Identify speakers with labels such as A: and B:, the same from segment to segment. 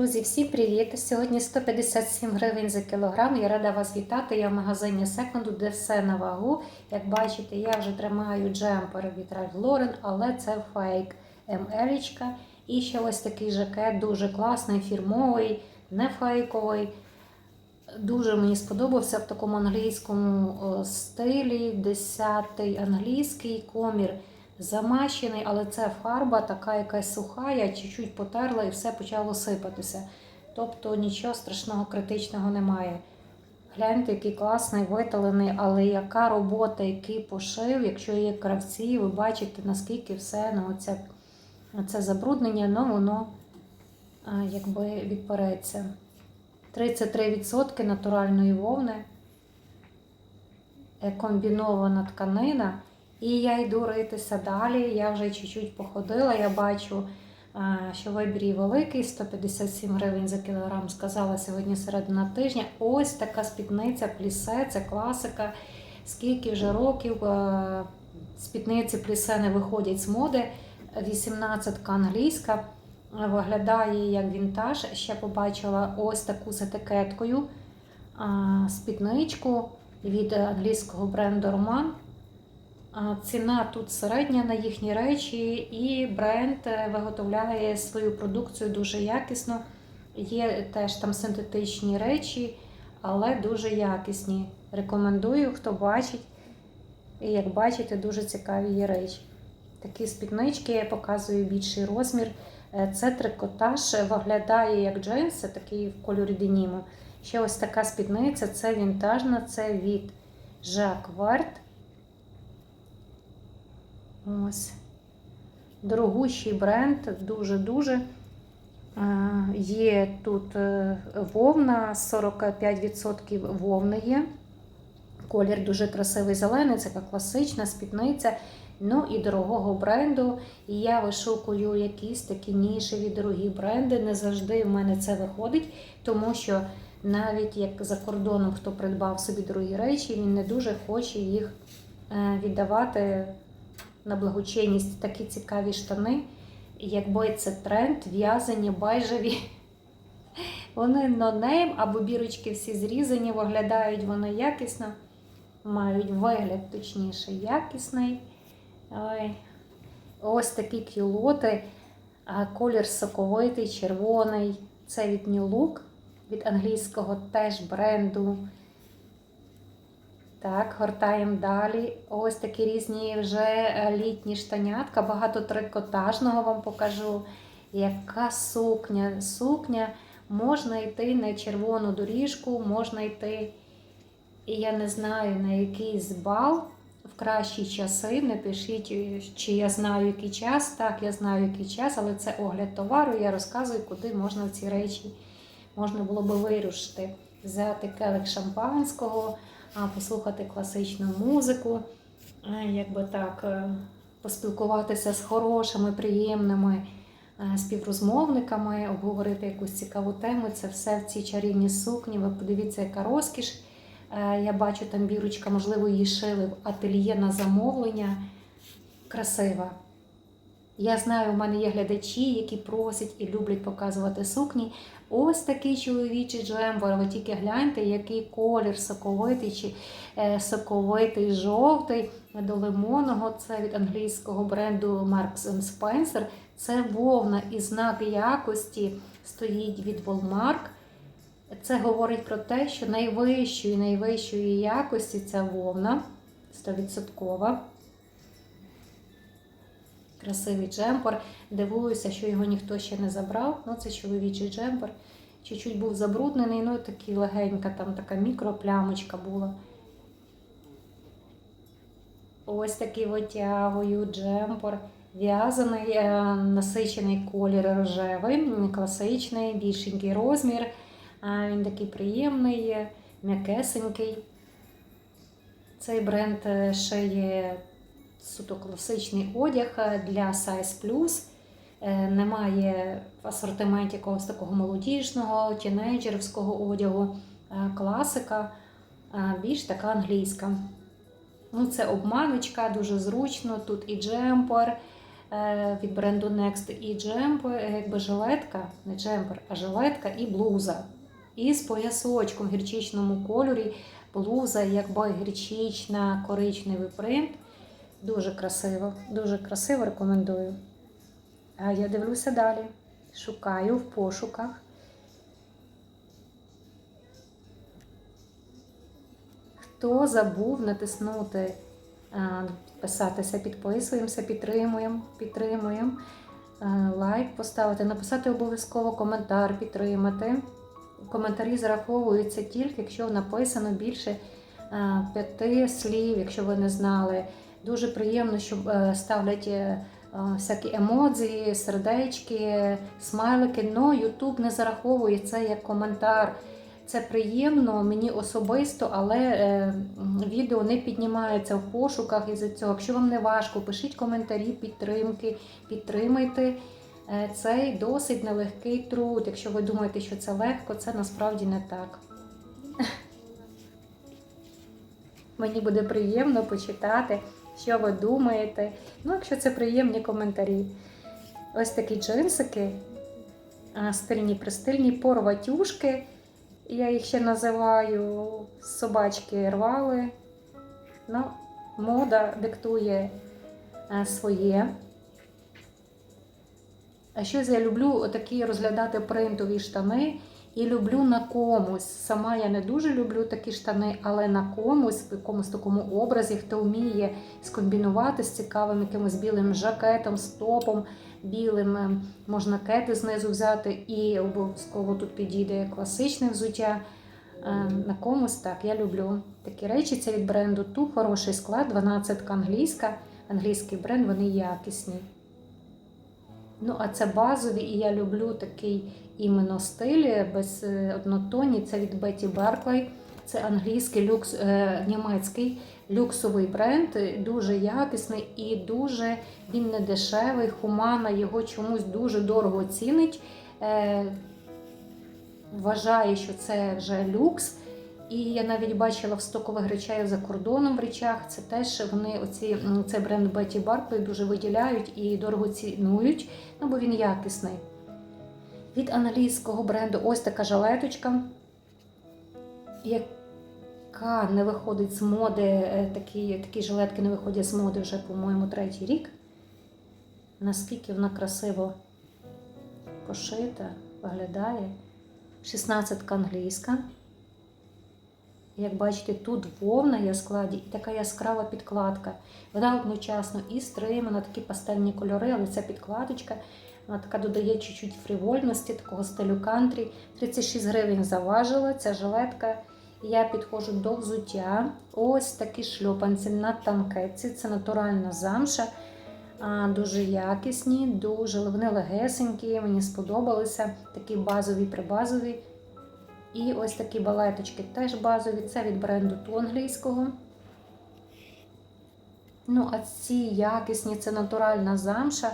A: Друзі, всім привіт! Сьогодні 157 гривень за кілограм. Я рада вас вітати. Я в магазині Секунду, де все на вагу. Як бачите, я вже тримаю джемпер від Ralph Lauren, але це фейк МЛ. І ще ось такий жакет, дуже класний, фірмовий, не фейковий. Дуже мені сподобався в такому англійському стилі. 10-й англійський комір замащений, але це фарба така якась суха, я чуть-чуть потерла і все почало сипатися. Тобто нічого страшного, критичного немає. Гляньте, який класний, виталений, але яка робота, який пошив, якщо є кравці, ви бачите, наскільки все ну, оце, це забруднення, ну воно а, якби відпереться. 33% натуральної вовни, е, комбінована тканина. І я йду ритися далі. Я вже чуть-чуть походила. Я бачу, що вибір її великий, 157 гривень за кілограм. Сказала сьогодні середина тижня. Ось така спідниця, плісе, це класика. Скільки вже років спідниці плісе не виходять з моди. 18-ка англійська. Виглядає як вінтаж. Ще побачила ось таку з етикеткою спідничку від англійського бренду Роман. Ціна тут середня на їхні речі, і бренд виготовляє свою продукцію дуже якісно. Є теж там синтетичні речі, але дуже якісні. Рекомендую, хто бачить. І як бачите, дуже цікаві є речі. Такі спіднички я показую більший розмір. Це трикотаж, виглядає як джинси, такий в кольорі деніму. Ще ось така спідниця це вінтажна, це від Жак Верт. Ось. Дорогущий бренд, дуже-дуже. Є тут е, вовна, 45% вовни є. Колір дуже красивий зелений, це така класична спідниця. Ну і дорогого бренду. І я вишукую якісь такі нішеві дорогі бренди. Не завжди в мене це виходить, тому що навіть як за кордоном хто придбав собі дорогі речі, він не дуже хоче їх е, віддавати на благочинність такі цікаві штани. Якби це тренд, в'язані, байжеві. Вони нонейм або бірочки всі зрізані, виглядають вони якісно, мають вигляд, точніше, якісний. Ой. Ось такі кюлоти, колір соковитий, червоний. Це від New Look, від англійського теж бренду. Так, гортаємо далі. Ось такі різні вже е, літні штанятка, багато трикотажного вам покажу. Яка сукня. Сукня можна йти на червону доріжку, можна йти, і я не знаю, на якийсь бал в кращі часи. Не пишіть, чи я знаю, який час. Так, я знаю, який час, але це огляд товару. Я розказую, куди можна ці речі можна було би вирушити. Взяти келих шампанського послухати класичну музику, якби так, е, поспілкуватися з хорошими, приємними е, співрозмовниками, обговорити якусь цікаву тему. Це все в цій чарівній сукні. Ви подивіться, яка розкіш. Е, я бачу, там бірочка, можливо, її шили в ательє на замовлення. Красива. Я знаю, у мене є глядачі, які просять і люблять показувати сукні. Ось такий чоловічий джембер. Ви тільки гляньте, який колір соковитий чи е, соковитий жовтий до лимонного. Це від англійського бренду Marks Spencer. Це вовна і знак якості стоїть від Volmark. Це говорить про те, що найвищої найвищої якості ця вовна 100%. Красивий джемпер. Дивуюся, що його ніхто ще не забрав. Ну, Це чоловічий джемпер. Чуть-чуть був забруднений, ну такий легенька, там така мікроплямочка була. Ось такий витягую джемпер. В'язаний, е, насичений колір рожевий, класичний, більшенький розмір. Він такий приємний, м'якесенький. Цей бренд е, шиє суто класичний одяг для Size Plus. Е, немає в асортименті якогось такого молодіжного, тінейджерівського одягу, е, класика, більш така англійська. Ну, Це обманочка, дуже зручно. Тут і джемпер, е, від бренду Next і джемпер, е, якби жилетка, не джемпер, а жилетка і блуза. І з поясочком в гірчичному кольорі. Блуза, якби гірчична, коричневий принт. Дуже красиво, дуже красиво рекомендую. А я дивлюся далі. Шукаю в пошуках. Хто забув натиснути, а, підписатися, підписуємося, підтримуємо, підтримуємо, лайк поставити, написати обов'язково коментар, підтримати. Коментарі зараховуються тільки, якщо написано більше п'яти слів, якщо ви не знали. Дуже приємно, що е, ставлять е, е, всякі емодзі, сердечки, смайлики. але YouTube не зараховує це як коментар. Це приємно мені особисто, але відео не піднімається в пошуках із-за цього. Якщо вам не важко, пишіть коментарі, підтримки, підтримайте. Цей досить нелегкий труд. Якщо ви думаєте, що це легко, це насправді не так. Мені буде приємно почитати, що ви думаєте. Ну, якщо це приємні коментарі. Ось такі джинсики, стильні пристильні, порватюшки. Я їх ще називаю собачки рвали. Ну, мода диктує своє. А щось я люблю такі розглядати принтові штани і люблю на комусь. Сама я не дуже люблю такі штани, але на комусь, в якомусь такому образі, хто вміє скомбінувати з цікавим якимось білим жакетом, з топом білим, е, можна кети знизу взяти, і обов'язково тут підійде класичне взуття. Е, На комусь так, я люблю такі речі. Це від бренду Ту, хороший склад, 12 англійська. Англійський бренд, вони якісні. Ну, а це базові, і я люблю такий іменно стиль без е, однотонні. Це від Betty Barclay. Це англійський люкс, е, німецький люксовий бренд, е, дуже якісний і дуже він не дешевий. Хумана його чомусь дуже дорого цінить. Е, вважає, що це вже люкс. І я навіть бачила в стокових речей за кордоном в речах. Це теж вони оці м, цей бренд Betty Barclay дуже виділяють і дорого цінують, ну бо він якісний. Від англійського бренду ось така жилеточка, яка не виходить з моди. е, Такі, такі жилетки не виходять з моди вже, по-моєму, третій рік. Наскільки вона красиво пошита, виглядає. 16 англійська. Як бачите, тут вовна є в складі і така яскрава підкладка. Вона одночасно і стримана, такі пастельні кольори, але ця підкладочка вона така додає чуть-чуть фрівольності, такого стилю кантрі. 36 гривень заважила ця жилетка. Я підходжу до взуття. Ось такі шльопанці на танкетці. Це натуральна замша. Дуже якісні, дуже вони легесенькі, мені сподобалися. Такі базові прибазові. І ось такі балеточки теж базові. Це від бренду ту англійського. Ну, а ці якісні, це натуральна замша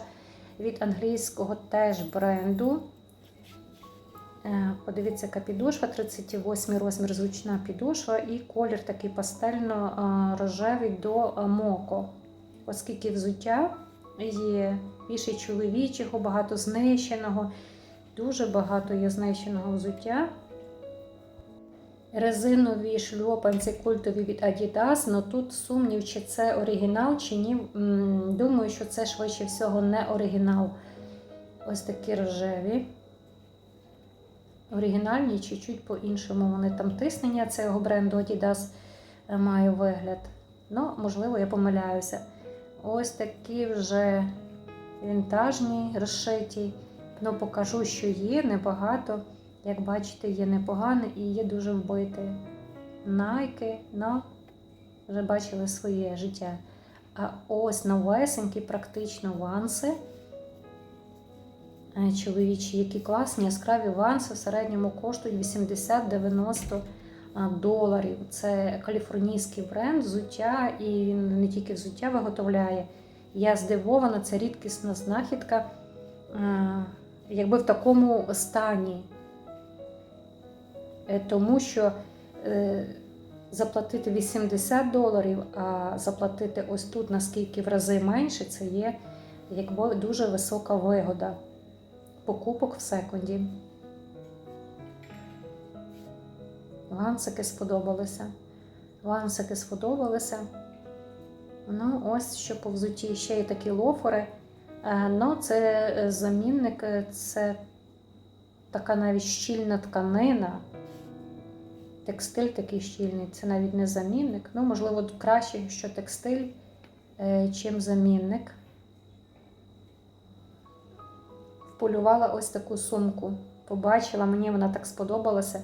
A: від англійського теж бренду. Е, Подивіться, яка підошва, 38 розмір звучна підошва, і колір такий пастельно-рожевий до е, моко. Оскільки взуття є більше чоловічого, багато знищеного, дуже багато є знищеного взуття. Резинові шльопанці культові від Adidas, але тут сумнів, чи це оригінал, чи ні. Думаю, що це швидше всього не оригінал. Ось такі рожеві. Оригінальні, чуть-чуть по-іншому. Вони там тиснення цього бренду Adidas е, має вигляд. Ну, можливо, я помиляюся. Ось такі вже вінтажні, розшиті. Ну, покажу, що є, небагато. Як бачите, є непогане і є дуже вбите. Найки, ну, вже бачили своє життя. А ось новесенькі, практично ванси. Е, Чоловічі, які класні, яскраві ванси в середньому коштують 80-90 доларів. Це каліфорнійський бренд, взуття і він не тільки взуття виготовляє. Я здивована, це рідкісна знахідка, е, якби в такому стані. Е, Тому що е, заплатити 80 доларів, а заплатити ось тут наскільки в рази менше, це є якби дуже висока вигода покупок в секунді. Лансики сподобалися. Лансики сподобалися. Ну, ось що по взуті. Ще є такі лофери. Е, Ну, це замінник, це така навіть щільна тканина. Текстиль такий щільний, це навіть не замінник. Ну, можливо, краще, що текстиль, е, чим замінник. Вполювала ось таку сумку. Побачила, мені вона так сподобалася.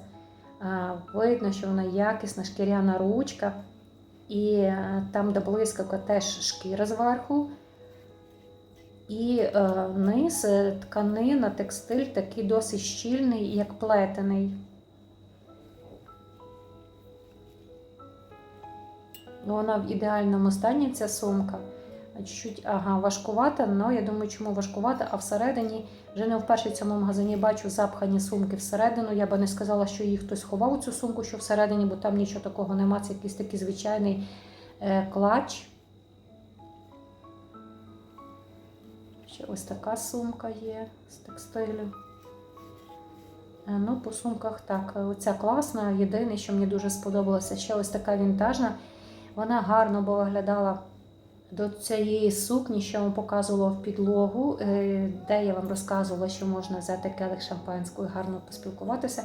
A: Видно, що вона якісна шкіряна ручка. І е, там, де блискавка, теж шкіра зверху. І е, низ е, тканина, текстиль такий досить щільний, як плетений. Ну, Вона в ідеальному стані ця сумка. Чуть-чуть ага, важкувата, але я думаю, чому важкувата, а всередині вже не вперше в цьому магазині бачу запхані сумки всередину. Я би не сказала, що її хтось ховав цю сумку, що всередині, бо там нічого такого нема. Це якийсь такий звичайний е, клач. Ще ось така сумка є з текстилю. Е, Ну, по сумках так, оця класна. Єдине, що мені дуже сподобалося, ще ось така вінтажна. Вона гарно бо виглядала до цієї сукні, що вам показувала в підлогу, е, де я вам розказувала, що можна взяти келих шампанського і гарно поспілкуватися.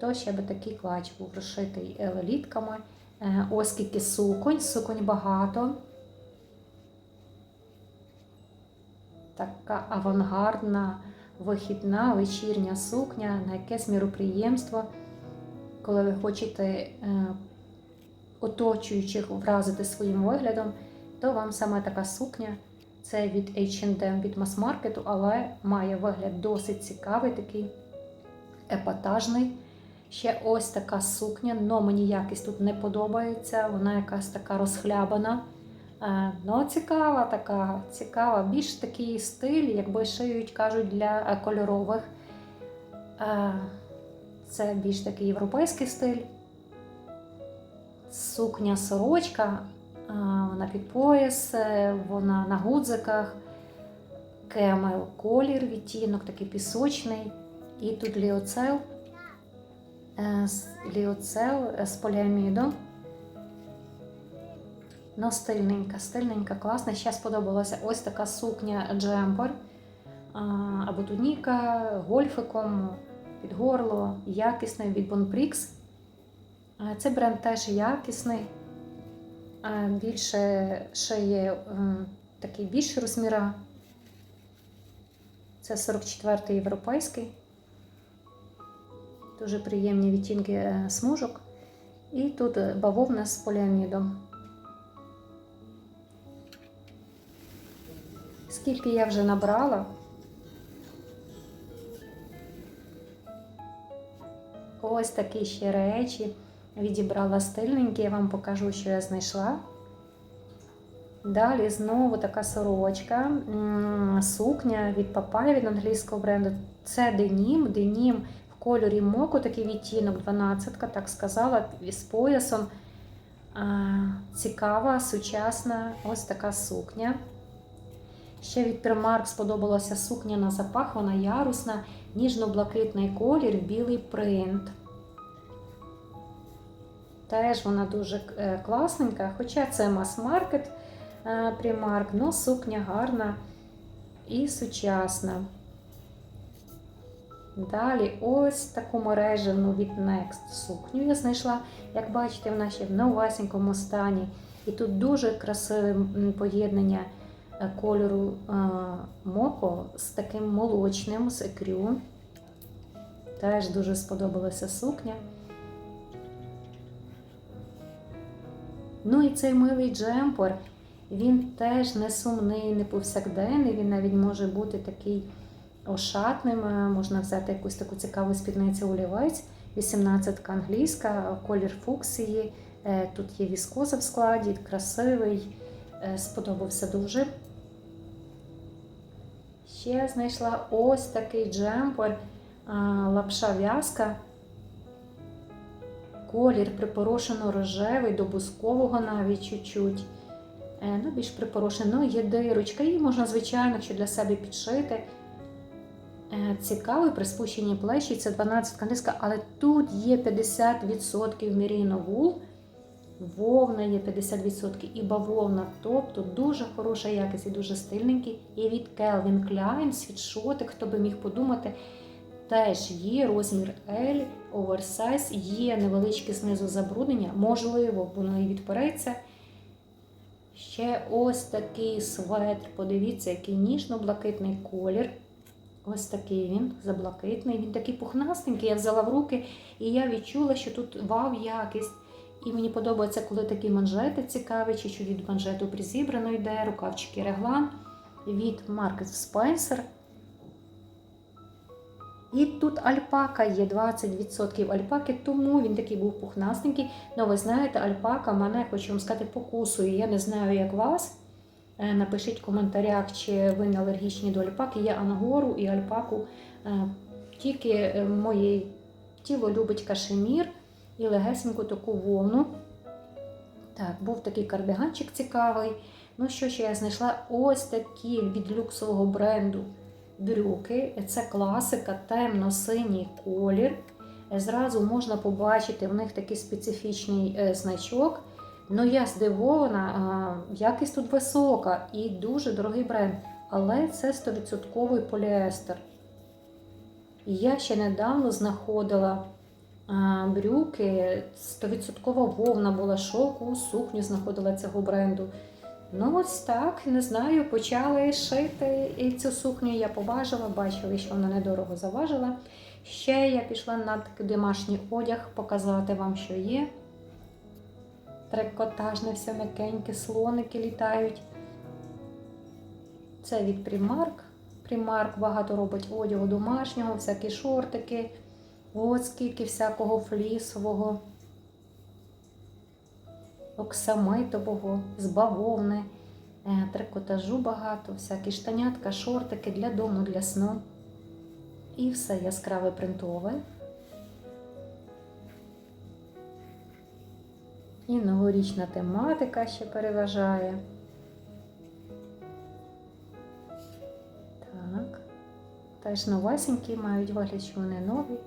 A: То ще би такий клач був розшитий. Е, Ось скільки суконь, суконь багато. Така авангардна, вихідна, вечірня сукня на якесь міроприємство, коли ви хочете е, оточуючих вразити своїм виглядом, то вам саме така сукня. Це від H&M, від мас-маркету, але має вигляд досить цікавий, такий епатажний. Ще ось така сукня, але мені якість тут не подобається. Вона якась така розхлябана. Ну, цікава така, цікава. Більш такий стиль, якби шиють, кажуть, для е, кольорових. Е, Це більш такий європейський стиль. Сукня сорочка, вона під пояс, вона на гудзиках, кемел колір, відтінок, такий пісочний. І тут ліоцел, е, ліоцел е, з поліамідом. Ну, стильненька, стильненька, класна. Ще сподобалася ось така сукня джемпер або туніка гольфиком під горло, якісний від Bonprix. Цей бренд теж якісний. Більше шиє м, такий більший розміра. Це 44-й європейський. Дуже приємні відтінки е, смужок. І тут е, бавовна з поліамідом. Скільки я вже набрала. Ось такі ще речі. Відібрала стильненькі, я вам покажу, що я знайшла. Далі знову така сорочка, сукня від Папая від англійського бренду. Це денім, денім в кольорі моку, такий відтінок, 12, так сказала, з поясом. Цікава, сучасна, ось така сукня. Ще від Primark сподобалася сукня на запах, вона ярусна, ніжно-блакитний колір, білий принт. Теж вона дуже е, класненька, хоча це мас-маркет Primark, але сукня гарна і сучасна. Далі ось таку мережену від Next сукню я знайшла. Як бачите, вона ще в новесенькому стані. І тут дуже красиве поєднання е, кольору е, моко з таким молочним, з екрю. Теж дуже сподобалася сукня. Ну і цей милий джемпер, він теж не сумний, не повсякденний, він навіть може бути такий ошатним. Е, Можна взяти якусь таку цікаву спідницю олівець, 18 англійська, колір фуксії. Е, Тут є віскоза в складі, красивий, е, сподобався дуже. Ще знайшла ось такий джемпер, лапша в'язка. Колір припорошено рожевий, до бускового навіть чуть-чуть. Е, Ну, більш припорошена. Ну, є дирочка, її можна, звичайно, що для себе підшити. Е, Цікавий при спущенні плечі, це 12 каниска, але тут є 50% Merino Wool, вовна є 50% і бавовна, тобто дуже хороша якість і дуже стильненький. І від Calvin Klein світшотик, хто би міг подумати, теж є розмір L, оверсайз, є невеличке знизу забруднення, можливо, воно і відпереться. Ще ось такий светр, подивіться, який ніжно-блакитний колір. Ось такий він, заблакитний. Він такий пухнастенький, я взяла в руки, і я відчула, що тут вау, якість. І мені подобається, коли такі манжети цікаві, чи від манжету призібрано йде, рукавчики реглан від Market Spencer. І тут альпака є 20% альпаки, тому він такий був пухнастенький. Ну, ви знаєте, альпака мене, хочу вам сказати, покусує. Я не знаю, як вас. Е, Напишіть в коментарях, чи ви не алергічні до альпаки. Я ангору і альпаку. е, Тільки е, моє тіло любить кашемір і легесеньку таку вовну. Так, був такий кардиганчик цікавий. Ну що ще я знайшла? Ось такі від люксового бренду брюки. Це класика, темно-синій колір. Зразу можна побачити в них такий специфічний е, значок. Ну, я здивована, якість тут висока і дуже дорогий бренд. Але це 100% поліестер. Я ще недавно знаходила брюки, 100% вовна була шовку, сукню знаходила цього бренду. Ну, ось так, не знаю, почали шити і цю сукню я побачила, бачили, що вона недорого заважила. Ще я пішла на такий домашній одяг показати вам, що є. Трикотажне, все м'якеньке, слоники літають. Це від Primark. Primark багато робить одягу домашнього, всякі шортики. От скільки всякого флісового, оксамитового, з бавовни, е, трикотажу багато, всякі штанятка, шортики для дому, для сну. І все яскраве принтове. І новорічна тематика ще переважає. Так. Теж новесенькі мають вигляд, що вони нові,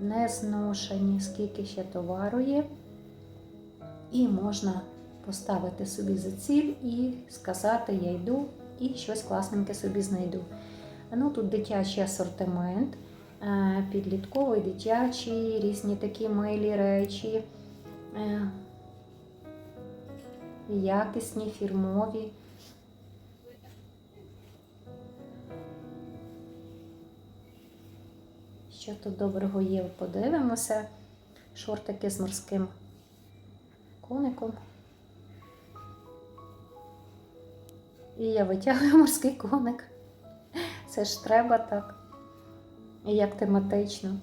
A: не зношені, скільки ще товару є. І можна поставити собі за ціль і сказати, я йду і щось класненьке собі знайду. Ну, тут дитячий асортимент, е, підлітковий, дитячий, різні такі милі речі, е, якісні, фірмові. Що тут доброго є, подивимося. Шортики з морським коником. І я витягую морський коник. Це ж треба так. І як тематично.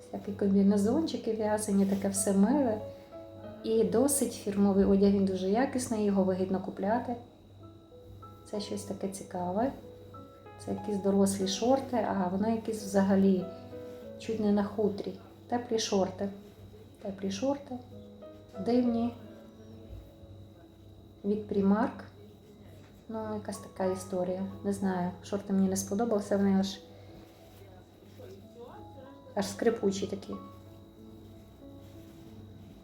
A: Всякі комбінезончики в'язані, таке все миле. І досить фірмовий одяг, він дуже якісний, його вигідно купляти. Це щось таке цікаве. Це якісь дорослі шорти, а воно якісь взагалі чуть не на хутрі. Теплі шорти. Теплі шорти. Дивні. Від Primark. Ну, якась така історія. Не знаю. Шорти мені не сподобалися, вони аж, аж скрипучі такі.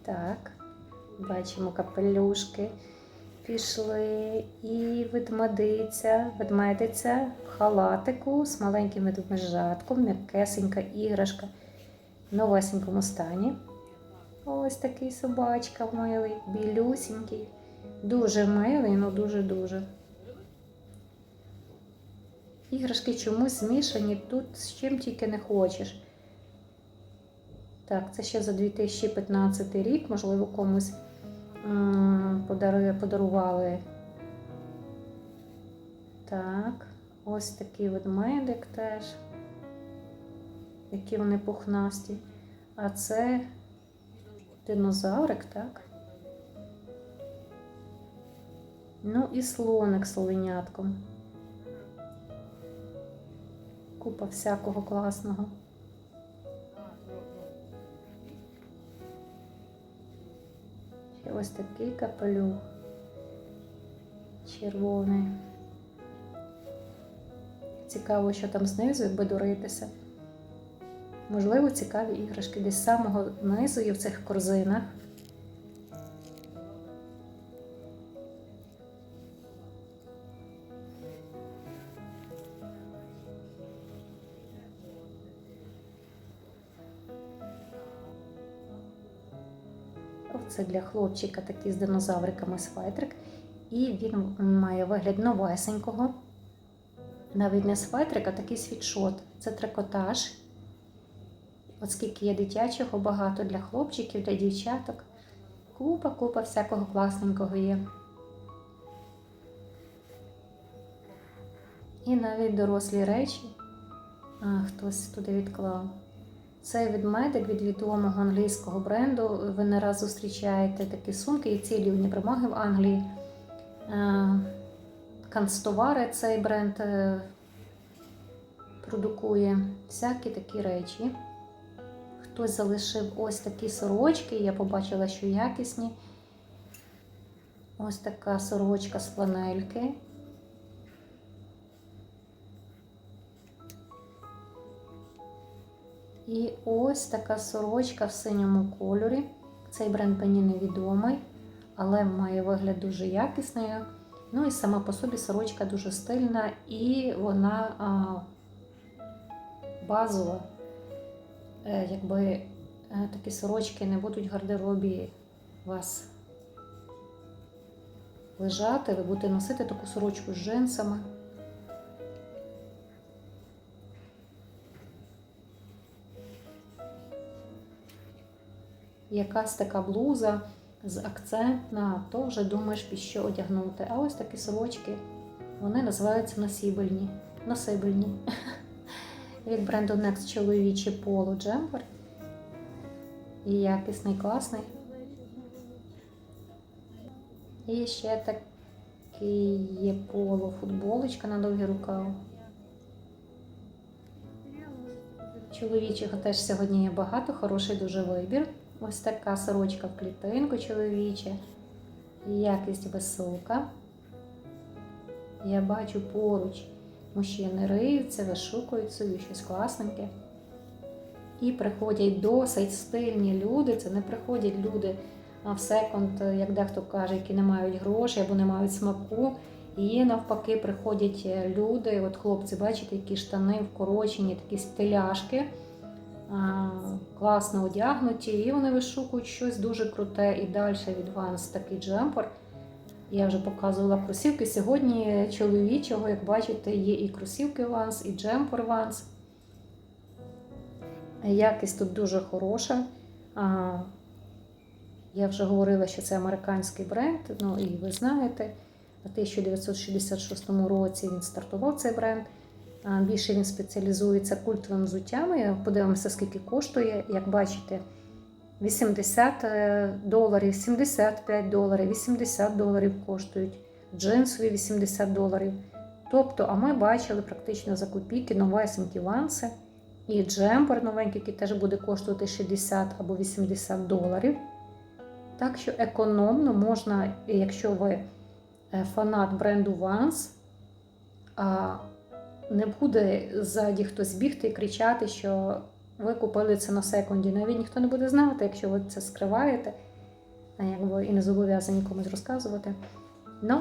A: Так, бачимо капелюшки. Пішли і ведмедиця, ведмедиця в халатику з маленьким ведмежатком, м'якесенька іграшка новесенькому стані. Ось такий собачка милий, білюсінький. Дуже милий, ну дуже-дуже. Іграшки чомусь змішані тут з чим тільки не хочеш. Так, це ще за 2015 рік, можливо, комусь подарували. Так, ось такий ведмедик теж. Які вони пухнасті. А це динозаврик, так? Ну і слоник з оленятком. Купа всякого класного. ось такий капелюх. Червоний. Цікаво, що там знизу, якби дуритися. Можливо, цікаві іграшки десь самого низу є в цих корзинах. Це для хлопчика такий з динозавриками свайтрик. І він має вигляд новесенького. Навіть не свайтрик, а такий світшот. Це трикотаж. Оскільки є дитячого, багато для хлопчиків, для дівчаток. Купа, купа всякого класненького є. І навіть дорослі речі. А, хтось туди відклав. Цей ведмедик від відомого англійського бренду. Ви не раз зустрічаєте такі сумки і цілі універмаги в Англії. Канцтовари цей бренд е, продукує всякі такі речі. Хтось залишив ось такі сорочки, я побачила, що якісні. Ось така сорочка з фланельки. І ось така сорочка в синьому кольорі. Цей бренд мені невідомий, але має вигляд дуже якісною. Ну і сама по собі сорочка дуже стильна і вона а, базова. Е, якби е, такі сорочки не будуть в гардеробі вас лежати, ви будете носити таку сорочку з джинсами. Якась така блуза з акцентна, то вже думаєш, під що одягнути. А ось такі сорочки, вони називаються носібельні. Носибельні. Від бренду Next чоловічий поло джемпер. І якісний, класний. І ще такий є поло футболочка на довгі рукав. Чоловічого теж сьогодні є багато, хороший дуже вибір. Ось така сорочка в клітинку чоловіча. Якість висока. Я бачу поруч мужчини риються, вишукують собі щось класненьке. І приходять досить стильні люди. Це не приходять люди в секонд, як дехто каже, які не мають грошей або не мають смаку. І навпаки приходять люди, от хлопці, бачите, які штани вкорочені, такі стиляшки класно одягнуті, і вони вишукують щось дуже круте і далі від Vans такий джемпер. Я вже показувала кросівки. Сьогодні чоловічого, як бачите, є і кросівки Vans, і джемпер Vans. Якість тут дуже хороша. Я вже говорила, що це американський бренд, ну і ви знаєте, у 1966 році він стартував цей бренд. Більше він спеціалізується культовим взуттями. Подивимося, скільки коштує. Як бачите, 80 е, доларів, 75 доларів, 80 доларів коштують, джинсові 80 доларів. Тобто, а ми бачили практично за копійки новесенькі ванси і джемпер новенький, який теж буде коштувати 60 або 80 доларів. Так що економно можна, якщо ви е, фанат бренду Vans, не буде ззаді хтось бігти і кричати, що ви купили це на секунді. Навіть ніхто не буде знати, якщо ви це скриваєте, якби і не зобов'язані комусь розказувати. Ну,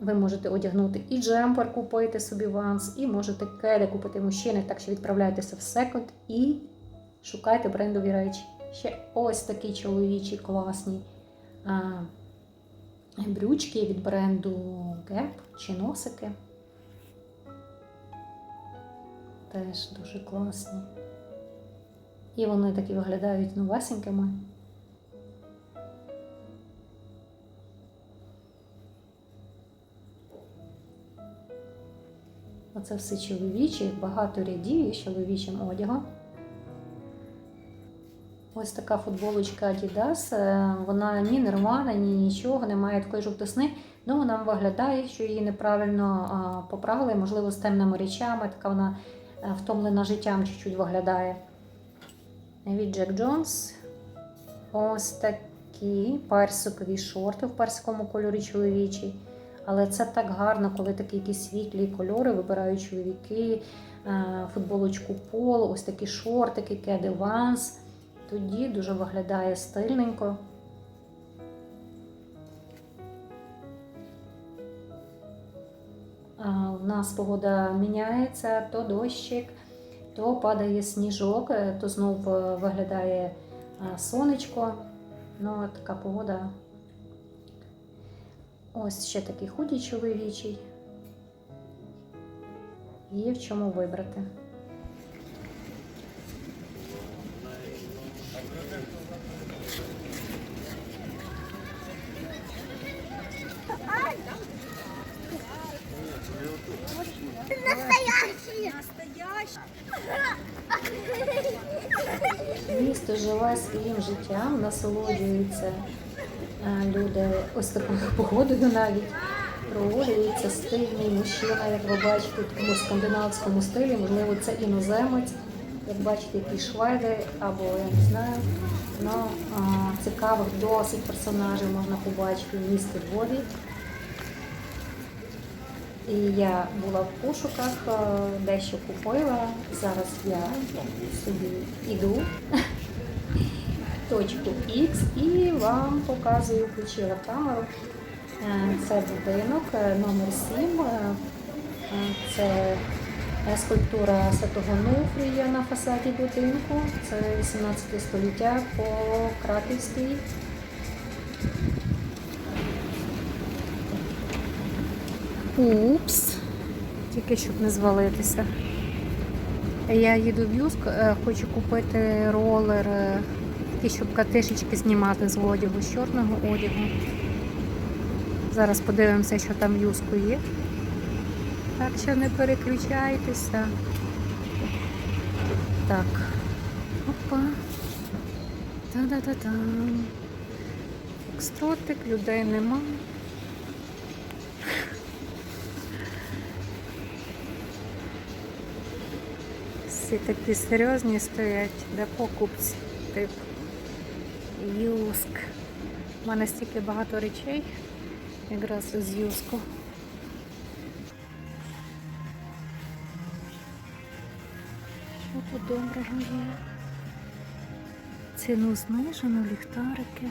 A: ви можете одягнути і джемпер купити собі ванс, і можете кеди купити мужчини, так що відправляйтеся в секонд і шукайте брендові речі. Ще ось такі чоловічі класні а, брючки від бренду Gap чи носики. Теж дуже класні. І вони такі виглядають новесенькими. Оце все чоловічі, багато рядів із чоловічим одягом. Ось така футболочка Adidas. Е, вона ні не рвана, ні нічого, не має такої жовтосни, але вона виглядає, що її неправильно поправили, можливо, з темними речами. Така вона Е, втомлена життям чуть-чуть виглядає. Від Джек Джонс. Ось такі персикові шорти в персиковому кольорі чоловічі. Але це так гарно, коли такі якісь світлі кольори вибирають чоловіки, е, футболочку поло, ось такі шортики, кеди ванс. Тоді дуже виглядає стильненько. У нас погода міняється, то дощик, то падає сніжок, е, то знов е, виглядає е, сонечко. Ну, така погода. Ось ще такий худий чоловічий. Є в чому вибрати. Місто живе своїм життям, насолоджуються е, люди ось такою погодою навіть. Прогулюється стильний мужчина, як ви бачите, в такому скандинавському стилі, можливо, це іноземець, як бачите, які шведи, або я не знаю. Ну, цікавих досить персонажів можна побачити в місті Львові. І я була в пошуках, е, дещо купила. Зараз я собі йду точку X і вам показую, включила камеру. Е, Це будинок е, номер 7. Е, е, Це скульптура Святого Нуфрія на фасаді будинку. Це 18 століття по Краківській. Упс. Тільки щоб не звалитися. Я їду в Юск, е, хочу купити ролер, е, щоб катишечки знімати з одягу, з чорного одягу. Зараз подивимося, що там в Юску є. Так що не переключайтеся. Так. Опа. Та-да-да-дам. Екстротик, людей нема. Всі такі серйозні стоять, де покупці, тип Юск. У мене стільки багато речей, якраз з Юску. Що тут доброго є? Ціну знижено, ліхтарики.